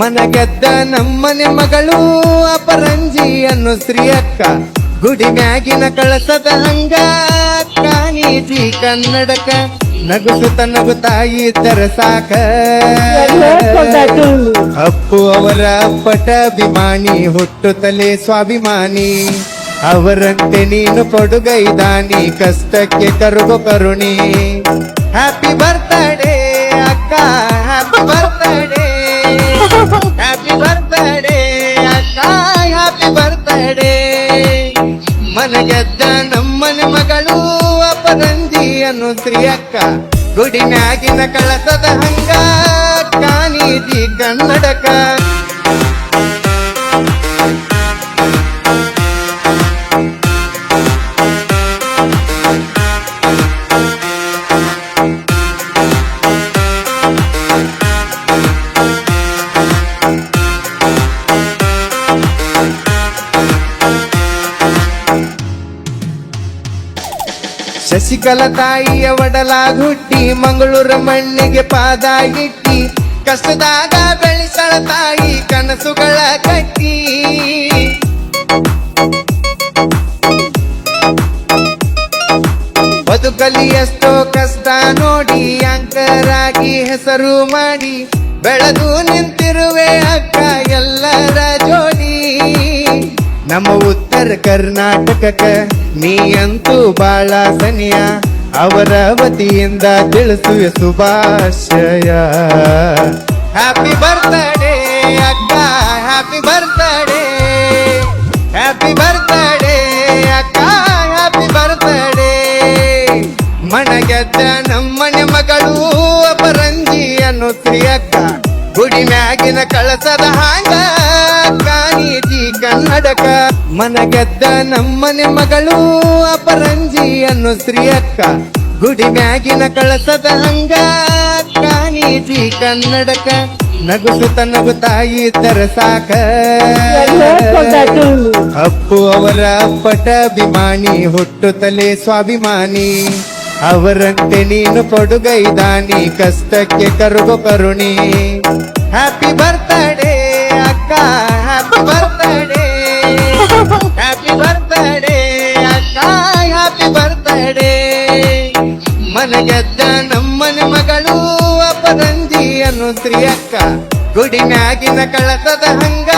ಮನಗೆದ್ದ ನಮ್ಮನೆ ಮಗಳು ಅಪರಂಜಿ ಅನ್ನೋ ಶ್ರೀ ಅಕ್ಕ ಗುಡಿ ಮ್ಯಾಗಿನ ಕಳಸದ ಹಂಗ ಕಾಣಿಜಿ ಕನ್ನಡಕ ನಗುಸುತ್ತ ತಾಯಿ ತರ ಸಾಕ. ಅಪ್ಪು ಅವರ ಪಟ ಅಭಿಮಾನಿ ಹುಟ್ಟುತ್ತಲೇ ಸ್ವಾಭಿಮಾನಿ. ಅವರಂತೆ ನೀನು ಕೊಡುಗೈದಾನಿ ಕಷ್ಟಕ್ಕೆ ಕರುಗು ಕರುಣಿ. ಹ್ಯಾಪಿ ಬರ್ತಡೇ ಅಕ್ಕ. ಮನಗೆದ್ದ ನಮ್ಮನೆ ಮಗಳು ಅಪರಂಜಿ ಅನ್ನೋ ಗುಡಿನಾಗಿನ ಕಳಸದ ಹಂಗ ಕಾನೀಜಿ ಕನ್ನಡಕ. ಶಶಿಕಲ ತಾಯಿಯ ಒಡಲಾಗುಟ್ಟಿ, ಮಂಗಳೂರು ಮಣ್ಣಿಗೆ ಪಾದ ಇಟ್ಟಿ ಕಷ್ಟದಾಗ ಬೆಳೆಸಳ ತಾಯಿ ಕನಸುಗಳ ಕಟ್ಟಿ. ಬದುಕಲಿ ಎಷ್ಟೋ ಕಷ್ಟ ನೋಡಿ ಅಂಕರಾಗಿ ಹೆಸರು ಮಾಡಿ, ಬೆಳೆದು ನಿಂತಿರುವೆ ಅಕ್ಕ ಉತ್ತರ ಕರ್ನಾಟಕಕ್ಕ ನೀ ಅಂತೂ ಬಾಳ ಸನಿಯ. ಅವರ ವತಿಯಿಂದ ತಿಳಿಸುವೆ ಶುಭಾಶಯ ಹ್ಯಾಪಿ ಬರ್ತ್ಡೇ ಅಕ್ಕ. ಹ್ಯಾಪಿ ಬರ್ತ್ಡೇ ಹ್ಯಾಪಿ ಬರ್ತ್ಡೇ ಅಕ್ಕ. ಹ್ಯಾಪಿ ಬರ್ತಡೇ ಮಣಗೆದ್ದ ನಮ್ಮನೆ ಮಗಳು ಅಪರಂಜಿ ಅನ್ನೋ ಅಕ್ಕ. ಗುಡಿ ಮ್ಯಾಗಿನ ಕಳಸದ ಹಾಂಗ ಮನಗೆದ್ದ ನಮ್ಮನೆ ಮಗಳು ಅಪರಂಜಿ ಅನ್ನೋ ಸ್ತ್ರೀಯಕ್ಕ, ಗುಡಿ ಮ್ಯಾಗಿನ ಕಳಸದ ಹಂಗ ಕಾನೀಜಿ ಕನ್ನಡಕ, ನಗುಸುತ್ತ ತಾಯಿ ತರ ಸಾಕ. ಅಪ್ಪು ಅವರ ಪಟ ಅಭಿಮಾನಿ ಹುಟ್ಟುತ್ತಲೇ ಸ್ವಾಭಿಮಾನಿ. ಅವರಂತೆ ನೀನು ಪಡುಗೈದಾನಿ, ಕಷ್ಟಕ್ಕೆ ಕರುಗು ಕರುಣಿ. ಹ್ಯಾಪಿ ಬರ್ತಡೇ ಅಕ್ಕ. ಮನಗೆದ್ದ ನಮ್ಮನೆ ಮಗಳು ಅಪರಂಜಿ ಅನ್ನೋ ತ್ರಿಯಕ್ಕ ಅಕ್ಕ ಗುಡಿ ಮ್ಯಾಗಿನ ಕಳಸದ ಹಂಗ